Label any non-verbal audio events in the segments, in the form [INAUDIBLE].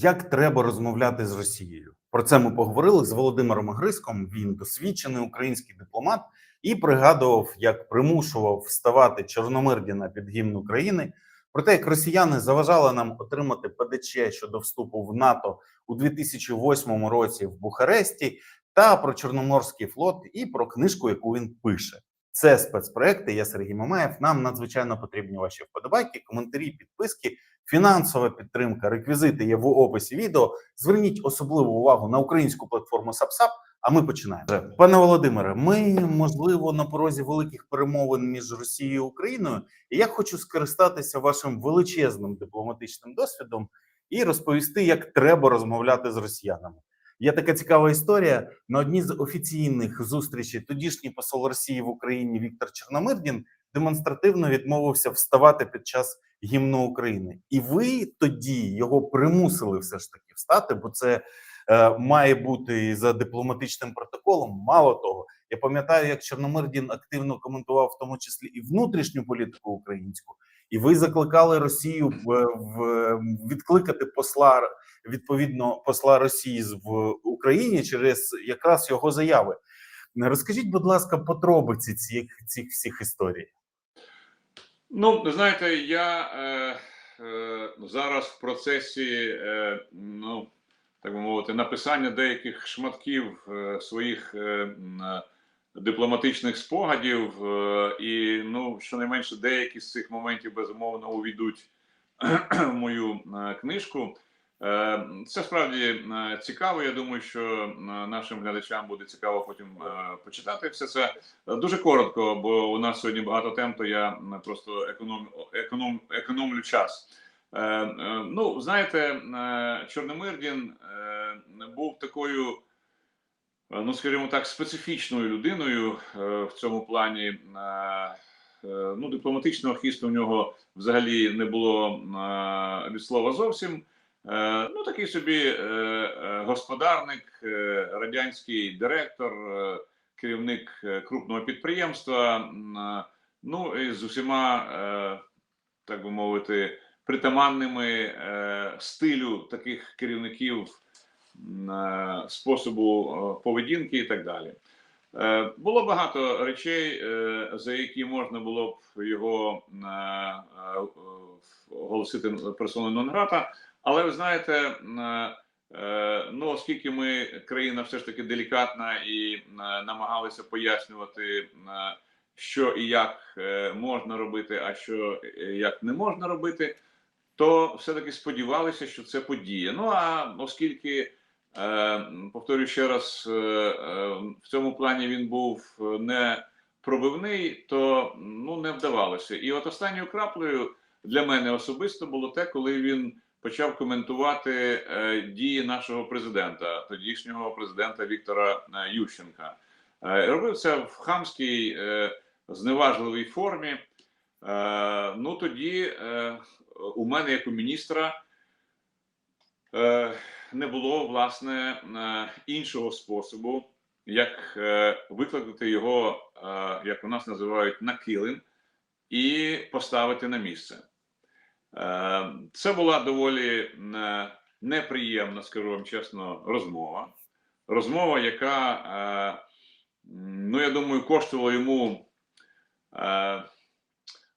Як треба розмовляти з Росією? Про це ми поговорили з Володимиром Гриском. Він досвідчений український дипломат і пригадував, як примушував вставати Чорномирдіна під гімн України. Про те, як росіяни заважали нам отримати ПДЧ щодо вступу в НАТО у 2008 році в Бухаресті, та про Чорноморський флот і про книжку, яку він пише. Це спецпроекти. Я Сергій Мамаєв. Нам надзвичайно потрібні ваші вподобайки, коментарі, підписки, фінансова підтримка. Реквізити є в описі відео. Зверніть особливу увагу на українську платформу SapSap, А ми починаємо. Пане Володимире, ми можливо на порозі великих перемовин між Росією і Україною. І я хочу скористатися вашим величезним дипломатичним досвідом і розповісти, як треба розмовляти з росіянами. Є така цікава історія. На одній з офіційних зустрічей тодішній посол Росії в Україні Віктор Чорномирдін демонстративно відмовився вставати під час гімну України, і ви тоді його примусили все ж таки встати, бо це е, має бути за дипломатичним протоколом. Мало того, я пам'ятаю, як Чорномирдін активно коментував, в тому числі і внутрішню політику українську, і ви закликали Росію в, в відкликати посла відповідно посла Росії в Україні через якраз його заяви. Розкажіть, будь ласка, подробиці цих цих всіх історій. Ну, знаєте, я е, е, зараз в процесі, е, ну так би мовити, написання деяких шматків е, своїх е, е, дипломатичних спогадів, е, і ну, щонайменше деякі з цих моментів безумовно увійдуть [CLEARS THROAT] в мою е, книжку. Е, Це справді е, цікаво. Я думаю, що е, нашим глядачам буде цікаво потім почитати все це. Дуже коротко, бо у нас сьогодні багато тем, то я просто економ, економ, економлю час. Ну, знаєте, Чорномирдін був такою, ну скажімо так, специфічною людиною в цьому плані. Ну, дипломатичного хисту в нього взагалі не було від слова зовсім. Е, Ну, такий собі е, е, господарник, радянський директор, керівник крупного підприємства. Ну і з усіма, так би мовити, притаманними стилю таких керівників способу поведінки і так далі. Було багато речей, за які можна було б його оголосити персоною нон-грата. Але ви знаєте, е, ну оскільки ми країна все ж таки делікатна і е, намагалися пояснювати, е, що і як можна робити, а що як не можна робити, то все-таки сподівалися, що це подія. Ну а оскільки, повторюю ще раз, в цьому плані він був не пробивний, то ну не вдавалося. І от останньою краплею для мене особисто було те, коли він почав коментувати е, дії нашого президента, тодішнього президента Віктора е, Ющенка. Е, робив це в хамській зневажливій формі. Ну тоді у мене, як у міністра, не було власне іншого способу, як викликати його, як у нас називають, на килим і поставити на місце. Е, Це була доволі е, неприємна, скажу вам чесно, розмова. Розмова, яка, е, ну я думаю, коштувала йому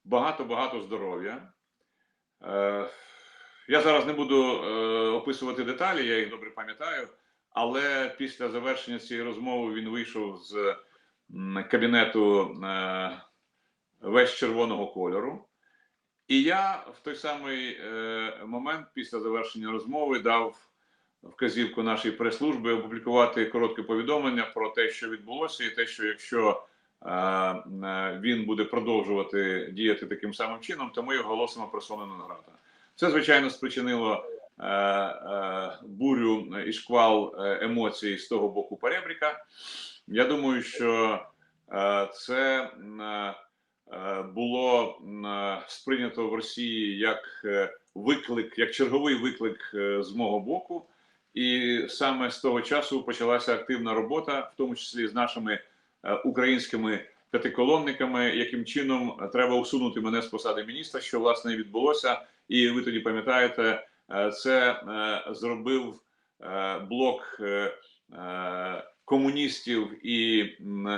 багато-багато здоров'я. Я зараз не буду описувати деталі, я їх добре пам'ятаю. Але після завершення цієї розмови він вийшов з кабінету весь червоного кольору. І я в той самий е, момент, після завершення розмови, дав вказівку нашій прес-службі опублікувати коротке повідомлення про те, що відбулося, і те, що якщо е, він буде продовжувати діяти таким самим чином, то ми його оголосимо персоною нон-грата. Це звичайно спричинило е, бурю і шквал емоцій з того боку перебріка. Я думаю, що це. е, було е, сприйнято в Росії як е, виклик, як черговий виклик е, з мого боку, і саме з того часу почалася активна робота, в тому числі з нашими е, українськими п'ятиколонниками, яким чином треба усунути мене з посади міністра, що власне відбулося. І ви тоді пам'ятаєте, е, це е, зробив е, блок е, е, комуністів і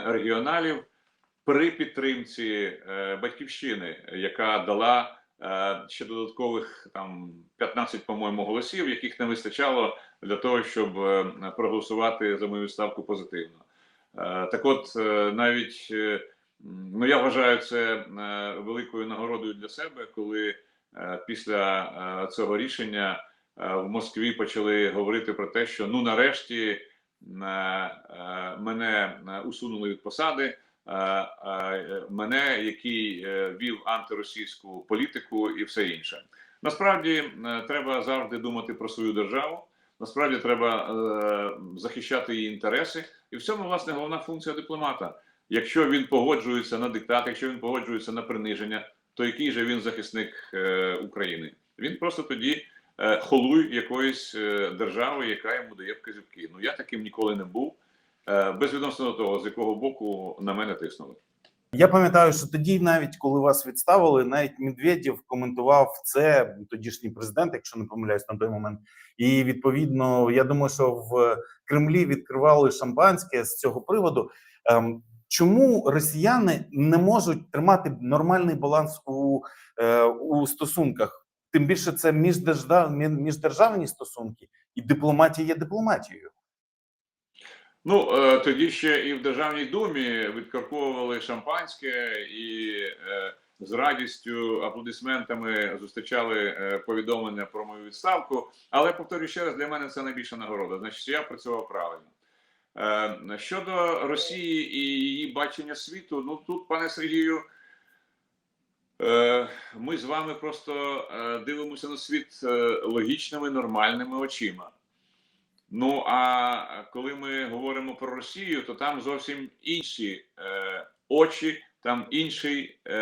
регіоналів при підтримці е, батьківщини, яка дала е, ще додаткових там 15, по-моєму, голосів, яких не вистачало для того, щоб е, проголосувати за мою ставку позитивно. Так от, навіть ну я вважаю це великою нагородою для себе, коли після цього рішення в Москві почали говорити про те, що ну нарешті мене усунули від посади. Мене, який е, вів антиросійську політику і все інше. Насправді е, треба завжди думати про свою державу. Насправді треба е, захищати її інтереси, і в цьому власне головна функція дипломата. Якщо він погоджується на диктат, якщо він погоджується на приниження, то який же він захисник України? Він просто тоді холуй якоїсь держави, яка йому дає вказівки. Ну я таким ніколи не був, е, безвідносно до того, з якого боку на мене тиснули. Я пам'ятаю, що тоді, навіть коли вас відставили, навіть Медведєв коментував це тодішній президент, якщо не помиляюсь на той момент. І відповідно, я думаю, що в Кремлі відкривали шампанське з цього приводу. Ем, Чому росіяни не можуть тримати нормальний баланс у, е, у стосунках? Тим більше це міждержав, мі- міждержавні стосунки, і дипломатія є дипломатією. Ну е, тоді ще і в Державній думі відкарковували шампанське і е, з радістю, аплодисментами зустрічали е, повідомлення про мою відставку. Але повторюю ще раз, для мене це найбільша нагорода. Значить, я працював правильно. Щодо Росії і її бачення світу, ну тут, пане Сергію, ми з вами просто дивимося на світ логічними, нормальними очима. Ну а коли ми говоримо про Росію, то там зовсім інші е, очі, там інший, е,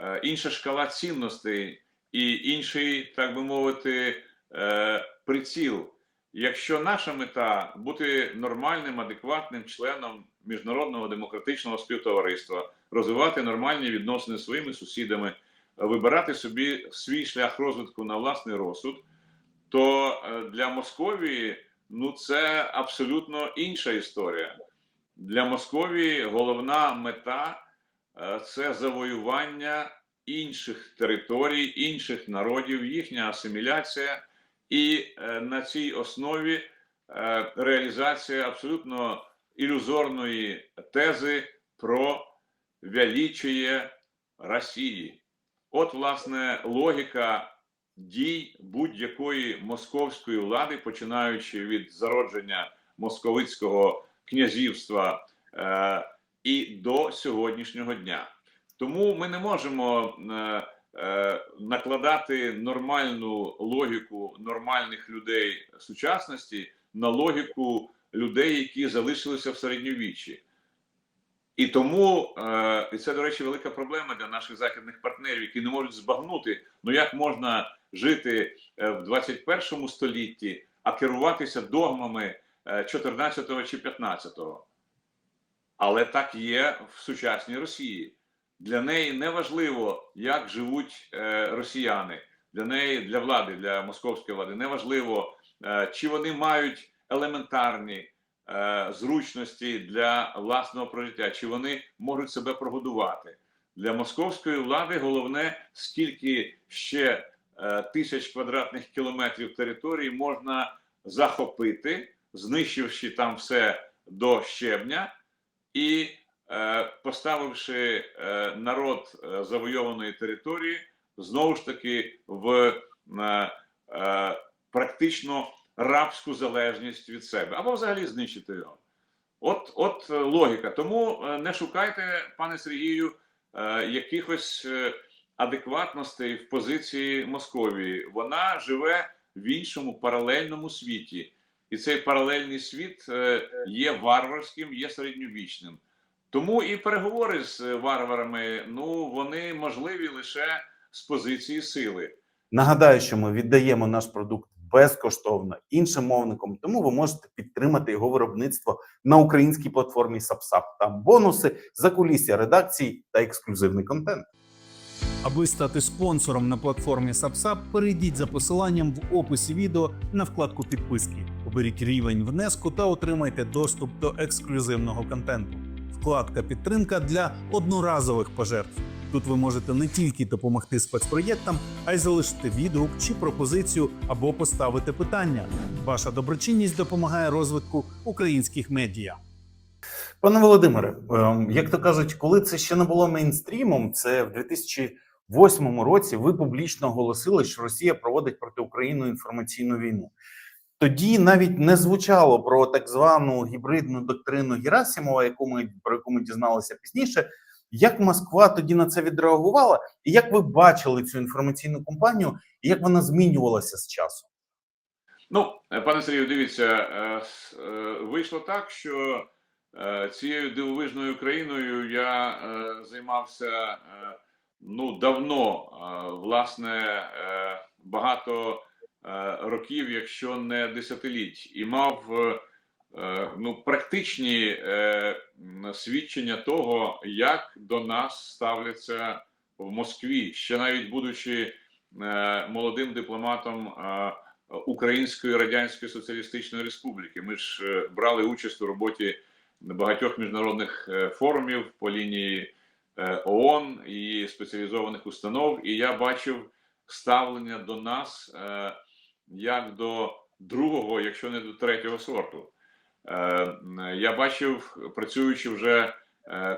е, інша шкала цінностей і інший, так би мовити, е, приціл. Якщо наша мета бути нормальним, адекватним членом міжнародного демократичного співтовариства, розвивати нормальні відносини зі своїми сусідами, вибирати собі свій шлях розвитку на власний розсуд, то е, для Московії ну це абсолютно інша історія. Для Московії головна мета е, це завоювання інших територій, інших народів, їхня асиміляція, і е, на цій основі е, реалізація абсолютно ілюзорної тези про величіє Росії. От, власне, логіка дій будь-якої московської влади, починаючи від зародження московицького князівства е, і до сьогоднішнього дня. Тому ми не можемо е, е, накладати нормальну логіку нормальних людей сучасності на логіку людей, які залишилися в середньовіччі. І тому е, і це, до речі, велика проблема для наших західних партнерів, які не можуть збагнути, ну як можна жити е, в 21 столітті, а керуватися догмами е, 14 чи 15. Але так є в сучасній Росії. Для неї не важливо, як живуть е, росіяни. Для неї, для влади, для московської влади, не важливо, е, чи вони мають елементарні е, зручності для власного прожиття, чи вони можуть себе прогодувати. Для московської влади головне, скільки ще е, тисяч квадратних кілометрів території можна захопити, знищивши там все до щебня і е, поставивши е, народ е, завойованої території знову ж таки в е, е, практично рабську залежність від себе або взагалі знищити його. От, от е, логіка. Тому е, не шукайте, пане Сергію, е, якихось адекватностей в позиції Московії. Вона живе в іншому паралельному світі, і цей паралельний світ є варварським, є середньовічним. Тому і переговори з варварами ну вони можливі лише з позиції сили. Нагадаю, що ми віддаємо наш продукт безкоштовно іншим мовникам, тому ви можете підтримати його виробництво на українській платформі SubSub. Там бонуси, закулісся редакцій та ексклюзивний контент. Аби стати спонсором на платформі SubSub, перейдіть за посиланням в описі відео на вкладку підписки. Оберіть рівень внеску та отримайте доступ до ексклюзивного контенту. Вкладка підтримка для одноразових пожертв. Тут ви можете не тільки допомогти спецпроєктам, а й залишити відгук чи пропозицію або поставити питання. Ваша доброчинність допомагає розвитку українських медіа. Пане Володимире, ем, як то кажуть, коли це ще не було мейнстрімом, це в 2008 році ви публічно оголосили, що Росія проводить проти України інформаційну війну. Тоді навіть не звучало про так звану гібридну доктрину Герасимова, яку ми про яку ми дізналися пізніше. Як Москва тоді на це відреагувала, і як ви бачили цю інформаційну кампанію, і як вона змінювалася з часом? Ну, е, пане Сергію, дивіться, е, е, вийшло так, що цією дивовижною країною я займався ну давно, власне, багато років, якщо не десятиліть, і мав ну, практичні свідчення того, як до нас ставляться в Москві, ще навіть будучи е, молодим дипломатом. е, Української Радянської Соціалістичної Республіки. Ми ж е, брали участь у роботі багатьох міжнародних форумів по лінії ООН і спеціалізованих установ, і я бачив ставлення до нас як до другого, якщо не до третього сорту. Я бачив, працюючи вже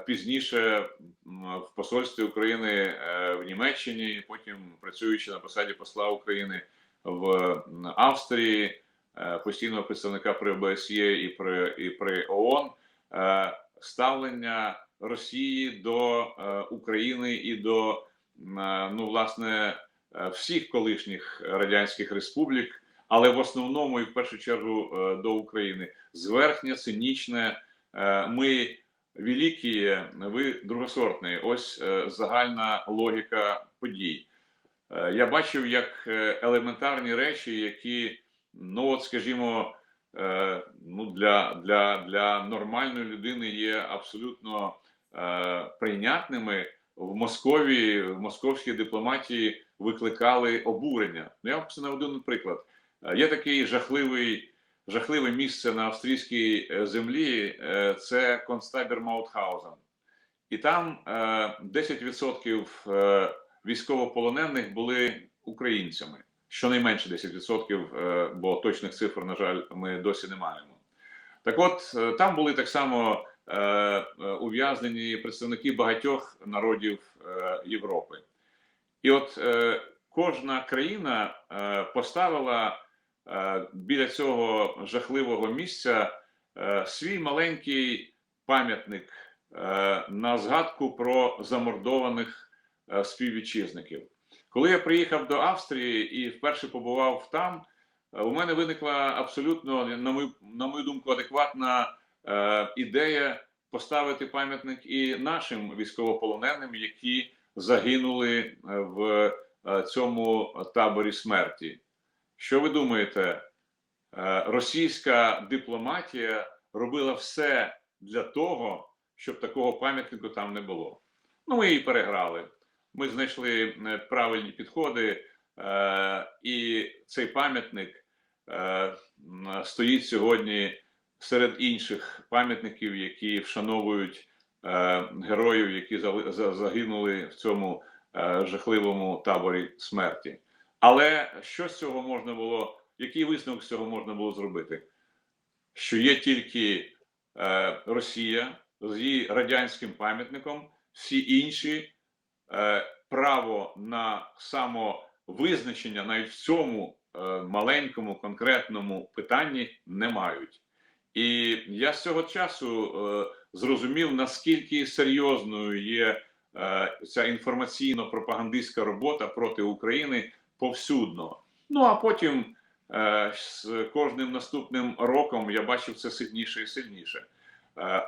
пізніше в посольстві України е, в Німеччині, потім працюючи на посаді посла України в Австрії, е, постійного представника при ОБСЄ і при і при ООН е, ставлення Росії до е, України і до е, ну власне е, всіх колишніх радянських республік, але в основному і в першу чергу е, до України зверхнє, цинічне. Е, Ми великі, ви другосортні. Ось е, загальна логіка подій. Е, Я бачив як е, елементарні речі, які, ну от скажімо, ну для, для, для нормальної людини є абсолютно прийнятними. В Московії, в московській дипломатії викликали обурення. Ну, я вам це наведу приклад. Є такий жахливий, жахливе місце на австрійській е, землі. е, Це концтабір Маутхаузен. І там е, 10% е, військовополонених були українцями. Щонайменше 10%, е, бо точних цифр, на жаль, ми досі не маємо. Так от, там були так само ув'язнені представники багатьох народів Європи. І от кожна країна поставила біля цього жахливого місця е, свій маленький пам'ятник е, на згадку про замордованих е, співвітчизників. Коли я приїхав до Австрії і вперше побував там, е, у мене виникла абсолютно, на мою, на мою думку, адекватна е, ідея поставити пам'ятник і нашим військовополоненим, які загинули е, в е, цьому таборі смерті. Що ви думаєте? Е, Російська дипломатія робила все для того, щоб такого пам'ятнику там не було. Ну, ми її переграли. Ми знайшли е, правильні підходи, е, і цей пам'ятник стоїть сьогодні серед інших пам'ятників, які вшановують героїв, які загинули в цьому жахливому таборі смерті. Але що з цього можна було, який висновок з цього можна було зробити? Що є тільки е, Росія з її радянським пам'ятником, всі інші е, право на самовизначення навіть в цьому е, маленькому конкретному питанні не мають. І я з цього часу е, зрозумів, наскільки серйозною є е, ця інформаційно-пропагандистська робота проти України повсюдно. Ну а потім е, з кожним наступним роком я бачив це сильніше і сильніше. Е,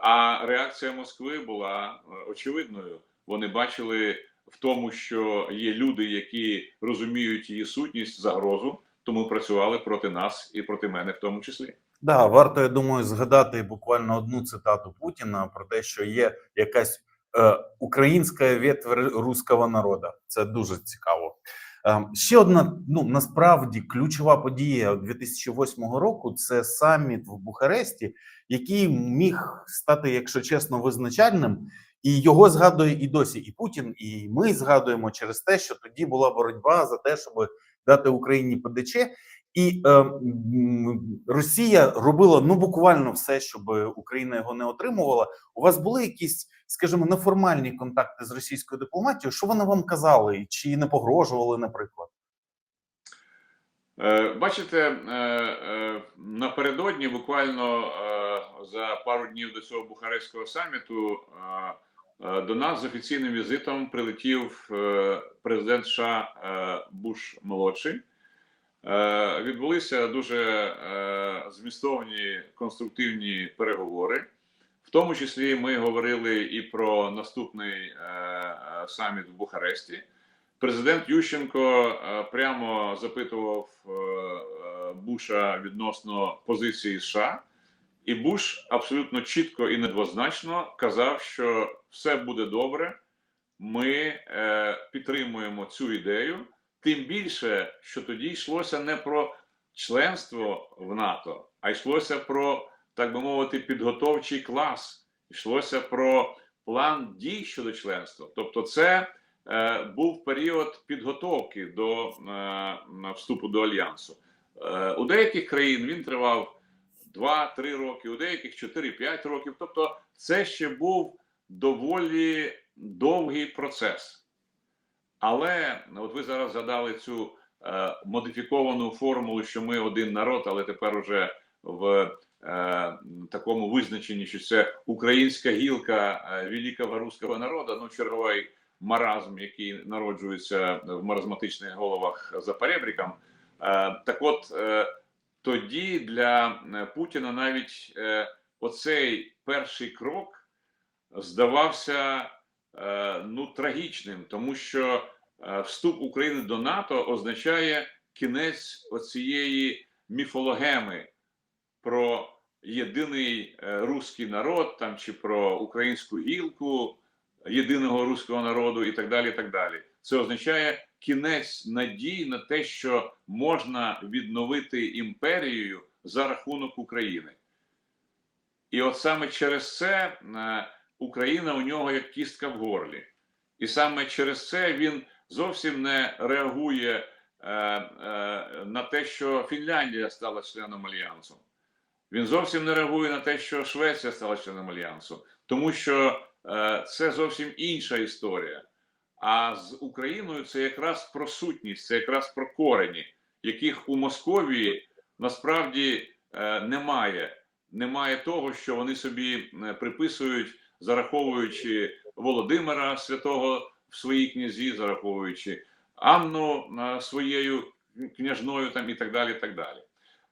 а реакція Москви була е, очевидною. Вони бачили в тому, що є люди, які розуміють її сутність, загрозу, тому працювали проти нас і проти мене, в тому числі. Да, варто, я думаю, згадати буквально одну цитату Путіна про те, що є якась е, українська ветвь руського народу. Це дуже цікаво. Е, Ще одна ну насправді ключова подія 2008 року це саміт в Бухаресті, який міг стати, якщо чесно, визначальним. І його згадує і досі і Путін, і ми згадуємо через те, що тоді була боротьба за те, щоб дати Україні ПДЧ, і е, Росія робила ну буквально все, щоб Україна його не отримувала. У вас були якісь, скажімо, неформальні контакти з російською дипломатією? Що вони вам казали, чи не погрожували, наприклад? Е, Бачите, е, е, напередодні, буквально за пару днів до цього Бухарестського саміту, до нас з офіційним візитом прилетів президент США Буш молодший. Е, Відбулися дуже е, змістовні конструктивні переговори. В тому числі ми говорили і про наступний е, саміт в Бухаресті. Президент Ющенко прямо запитував Буша відносно позиції США, і Буш абсолютно чітко і недвозначно казав, що все буде добре. Ми підтримуємо цю ідею. Тим більше, що тоді йшлося не про членство в НАТО, а йшлося про, так би мовити, підготовчий клас. Йшлося про план дій щодо членства. Тобто, це е, був період підготовки до е, вступу до альянсу. Е, у деяких країн він тривав 2-3 роки, у деяких 4-5 років. Тобто, це ще був доволі довгий процес. Але от ви зараз згадали цю е, модифіковану формулу, що ми один народ, але тепер уже в е, такому визначенні, що це українська гілка е, великого руського народу, ну черговий маразм, який народжується в маразматичних головах за перебріком. Е, так от е, тоді для Путіна навіть е, оцей перший крок здавався ну трагічним, тому що е, вступ України до НАТО означає кінець оцієї міфологеми про єдиний е, руський народ, там чи про українську гілку єдиного руського народу, і так далі. і так далі. Це означає кінець надій на те, що можна відновити імперію за рахунок України. І от саме через це е, Україна у нього як кістка в горлі. І саме через це він зовсім не реагує е, е, на те, що Фінляндія стала членом альянсу. Він зовсім не реагує на те, що Швеція стала членом альянсу, тому що е, це зовсім інша історія. А з Україною це якраз про сутність, це якраз про корені, яких у Московії насправді е, немає. Немає того, що вони собі е, приписують, зараховуючи Володимира Святого в своїй князі, зараховуючи Анну своєю княжною там і так далі. так далі.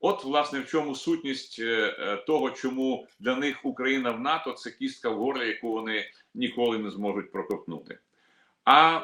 От, власне, в чому сутність е, е, того, чому для них Україна в НАТО це кістка в горлі, яку вони ніколи не зможуть проковтнути. А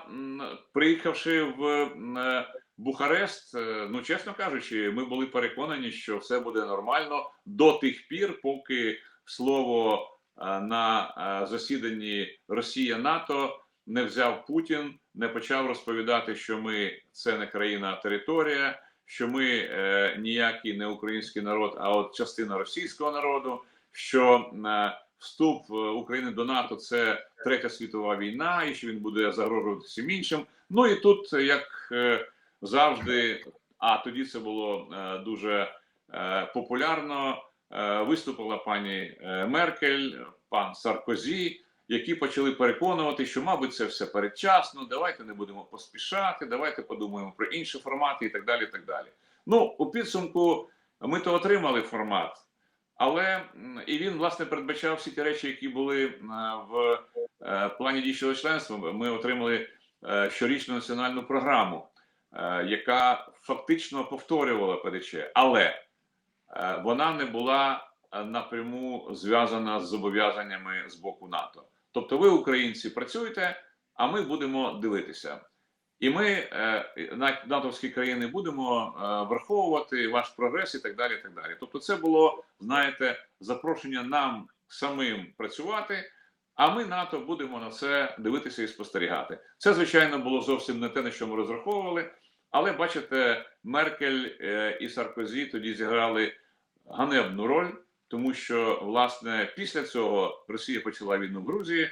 приїхавши в е, Бухарест, ну чесно кажучи, ми були переконані, що все буде нормально до тих пір, поки слово на е, засіданні Росія НАТО не взяв Путін, не почав розповідати, що ми це не країна, а територія, що ми е, ніякий не український народ, а от частина російського народу. Що е, вступ е, України до НАТО це третя світова війна, і що він буде загрожувати всім іншим. Ну і тут, як е, завжди, а тоді це було е, дуже е, популярно. Е, Виступила пані е, Меркель, пан Саркозі, які почали переконувати, що, мабуть, це все передчасно. Давайте не будемо поспішати, давайте подумаємо про інші формати і так далі. І так далі. Ну, у підсумку ми то отримали формат. Але і він власне передбачав всі ті речі, які були е, в плані дійсного членства. Ми отримали щорічну національну програму, яка фактично повторювала ПДЧ, але вона не була е, напряму зв'язана з зобов'язаннями з боку НАТО. Тобто, ви, українці, працюєте, а ми будемо дивитися. І ми, е, натовські країни, будемо е, враховувати ваш прогрес і так далі. і так далі. Тобто, це було, знаєте, запрошення нам самим працювати, А ми, НАТО, будемо на це дивитися і спостерігати. Це, звичайно, було зовсім не те, на що ми розраховували. Але бачите, Меркель е, і Саркозі тоді зіграли ганебну роль, тому що власне після цього Росія почала війну в Грузії,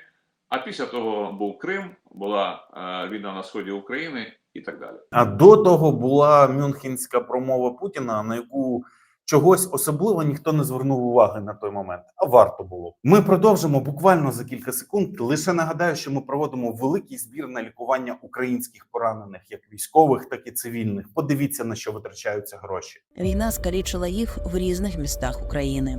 а після того був Крим, була е, війна на сході України і так далі. А до того була мюнхенська промова Путіна, на яку чогось особливо ніхто не звернув уваги на той момент, а варто було. Ми продовжимо буквально за кілька секунд. Лише нагадаю, що ми проводимо великий збір на лікування українських поранених, як військових, так і цивільних. Подивіться на що витрачаються гроші. Війна скалічила їх в різних містах України.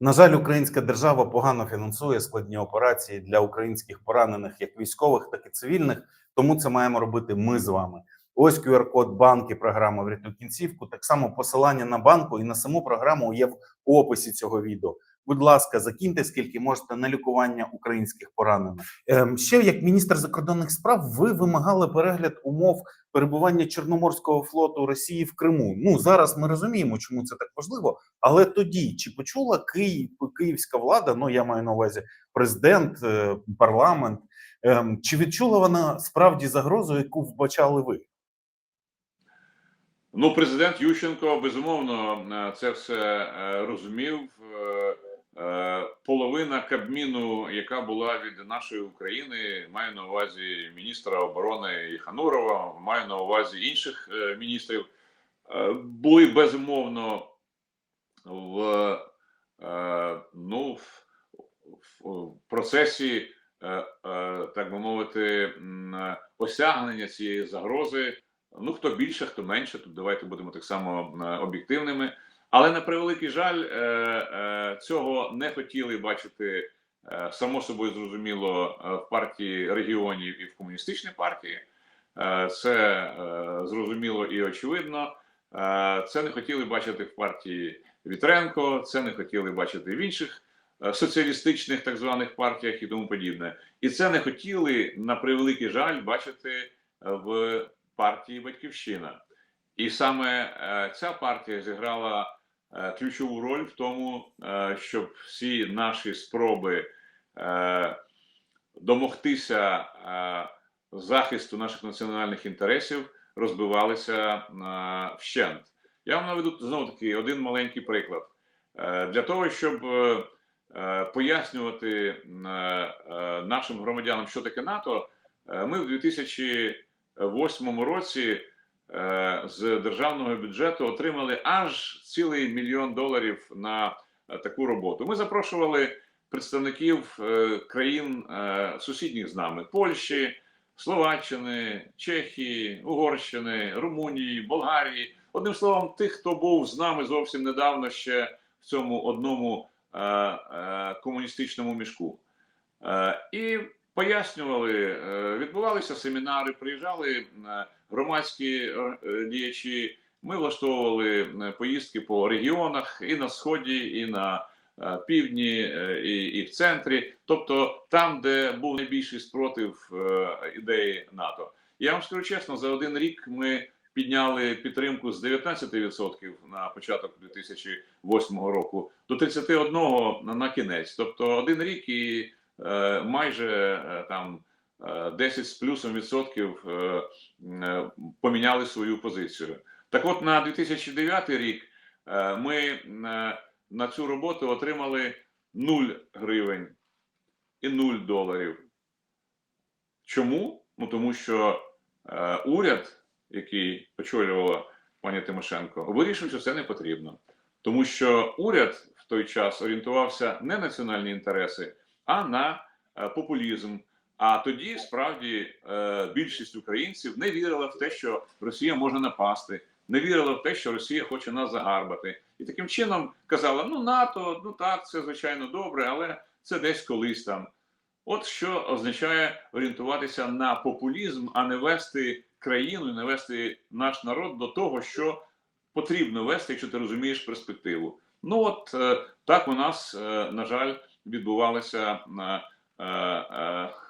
На жаль, українська держава погано фінансує складні операції для українських поранених, як військових, так і цивільних. Тому це маємо робити ми з вами. Ось QR-код банки, програма «Врятуй кінцівку. Так само посилання на банку і на саму програму є в описі цього відео. Будь ласка, закиньте скільки можете на лікування українських поранених. Ем, ще як міністр закордонних справ, ви вимагали перегляд умов перебування Чорноморського флоту Росії в Криму. Ну зараз ми розуміємо, чому це так важливо. Але тоді чи почула Київ, київська влада? Ну я маю на увазі президент, е, парламент. ем, Чи відчула вона справді загрозу, яку вбачали ви? Ну, президент Ющенко безумовно е, це все е, розумів. Е, Половина Кабміну, яка була від нашої України, маю на увазі міністра оборони Єханурова, маю на увазі інших е, міністрів, е, були безумовно в, ну, в, процесі, так би мовити, осягнення цієї загрози. Ну, хто більше, хто менше, тут давайте будемо так само об'єктивними. Але на превеликий жаль, е, е, цього не хотіли бачити е, само собою зрозуміло в партії регіонів і в комуністичній партії. Це зрозуміло і очевидно. Це не хотіли бачити в партії Вітренко, це не хотіли бачити в інших соціалістичних так званих партіях і тому подібне. І це не хотіли на превеликий жаль бачити в партії Батьківщина. І саме ця партія зіграла ключову роль в тому, е, щоб всі наші спроби е, домогтися е, захисту наших національних інтересів розбивалися е, вщент. Я вам наведу знову таки один маленький приклад. Е, Для того, щоб е, е, пояснювати е, е, нашим громадянам, що таке НАТО, е, ми в 2008 році е, з державного бюджету отримали аж цілий мільйон доларів на е, таку роботу. Ми запрошували представників е, країн е, сусідніх з нами: Польщі, Словаччини, Чехії, Угорщини, Румунії, Болгарії. Одним словом, тих, хто був з нами зовсім недавно ще в цьому одному е, е, комуністичному мішку. Е, і пояснювали, е, відбувалися семінари, приїжджали е, громадські е, діячі. Ми влаштовували е, поїздки по регіонах і на сході, і на е, півдні, е, і, і в центрі, тобто там, де був найбільший спротив е, ідеї НАТО. Я вам скажу чесно, за один рік ми підняли підтримку з 19% на початок 2008 року до 31% на, кінець. Тобто один рік і е, майже е, там е, 10 з плюсом відсотків е, е, поміняли свою позицію. Так от на 2009 рік е, ми е, на цю роботу отримали 0 гривень і 0 доларів. Чому? Ну тому що е, уряд, який очолювала пані Тимошенко, вирішив, що це не потрібно. Тому що уряд в той час орієнтувався не на національні інтереси, а на е, популізм. А тоді справді е, більшість українців не вірила в те, що Росія може напасти, не вірила в те, що Росія хоче нас загарбати, і таким чином казала: ну НАТО, ну так, це звичайно добре, але це десь колись там. От що означає орієнтуватися на популізм, а не вести країну, не вести наш народ до того, що потрібно вести, якщо ти розумієш перспективу. Ну от е, так у нас, е, на жаль, відбувалася е,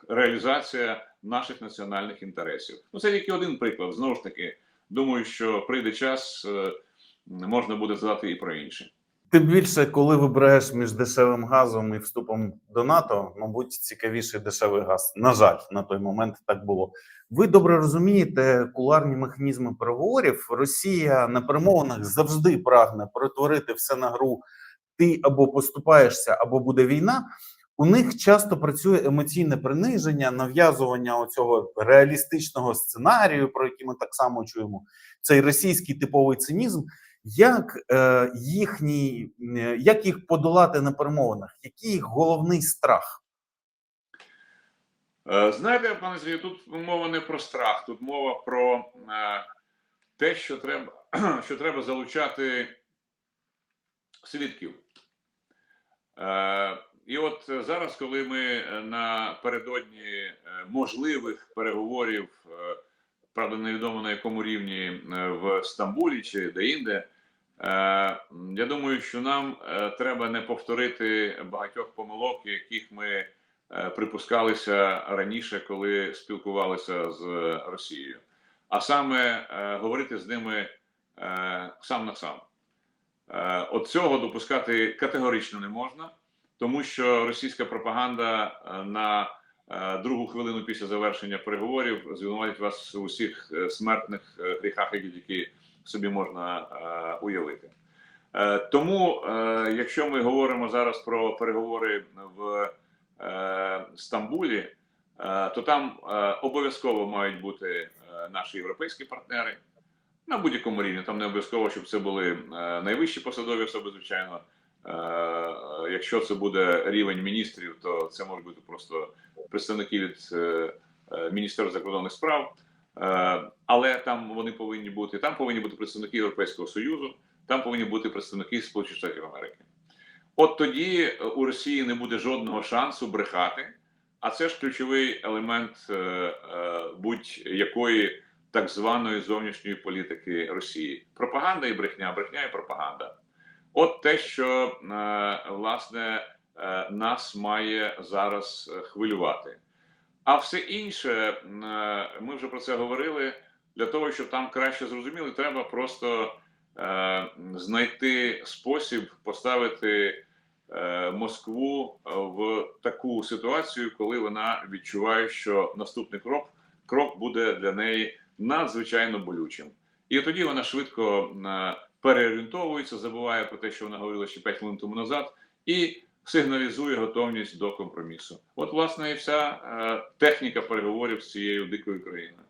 реалізація наших національних інтересів. Ну це тільки один приклад. Знову ж таки, думаю, що прийде час, е, можна буде згадати і про інші. Тим більше, коли вибираєш між дешевим газом і вступом до НАТО, мабуть, цікавіший дешевий газ. На жаль, на той момент так було. Ви добре розумієте куларні механізми переговорів. Росія на перемовинах завжди прагне перетворити все на гру. Ти або поступаєшся, або буде війна. У них часто працює емоційне приниження, нав'язування оцього реалістичного сценарію, про який ми так само чуємо. Цей російський типовий цинізм. Як е, їхній, е, як їх подолати на перемовинах? Який їх головний страх? Е, Знаєте, пане Сергію, тут мова не про страх, тут мова про е, те, що треба, [CLEARS THROAT] що треба залучати свідків. Е, і от зараз, коли ми напередодні е, можливих переговорів, е, правда, невідомо на якому рівні е, в Стамбулі чи де-інде, е, я думаю, що нам е, треба не повторити багатьох помилок, яких ми е, припускалися раніше, коли спілкувалися з Росією, а саме е, говорити з ними е, сам на сам. Е, От цього допускати категорично не можна, тому що російська пропаганда е, на е, другу хвилину після завершення переговорів звинуватить вас у всіх е, смертних гріхах, які собі можна уявити. Тому, якщо ми говоримо зараз про переговори в Стамбулі, то там обов'язково мають бути наші європейські партнери на будь-якому рівні. Там не обов'язково, щоб це були найвищі посадові особи, звичайно. Е, Якщо це буде рівень міністрів, то це можуть бути просто представники від е, е, Міністерства закордонних справ. Але там вони повинні бути. Там повинні бути представники Європейського Союзу, там повинні бути представники Сполучених Штатів Америки. От тоді у Росії не буде жодного шансу брехати. А це ж ключовий елемент будь-якої так званої зовнішньої політики Росії. Пропаганда і брехня, брехня і пропаганда. От те, що е, власне е, нас має зараз е, хвилювати. А все інше, ми вже про це говорили. Для того, щоб там краще зрозуміли, треба просто знайти спосіб поставити Москву в таку ситуацію, коли вона відчуває, що наступний крок крок буде для неї надзвичайно болючим. І тоді вона швидко переорієнтовується, забуває про те, що вона говорила ще 5 хвилин тому назад, і сигналізує готовність до компромісу. От, власне, і вся е, техніка переговорів з цією дикою країною.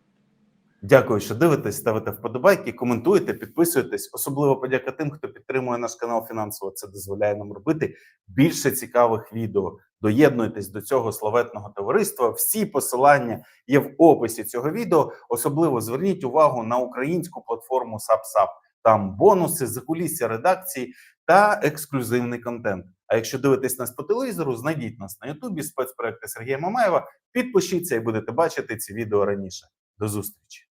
Дякую, що дивитесь, ставите вподобайки, коментуєте, підписуєтесь. Особливо подяка тим, хто підтримує наш канал фінансово. Це дозволяє нам робити більше цікавих відео. Доєднуйтесь до цього славетного товариства. Всі посилання є в описі цього відео. Особливо зверніть увагу на українську платформу SubSub. Там бонуси, закулісся редакції та ексклюзивний контент. А якщо дивитесь нас по телевізору, знайдіть нас на Ютубі, спецпроекти Сергія Мамаєва. Підпишіться і будете бачити ці відео раніше. До зустрічі.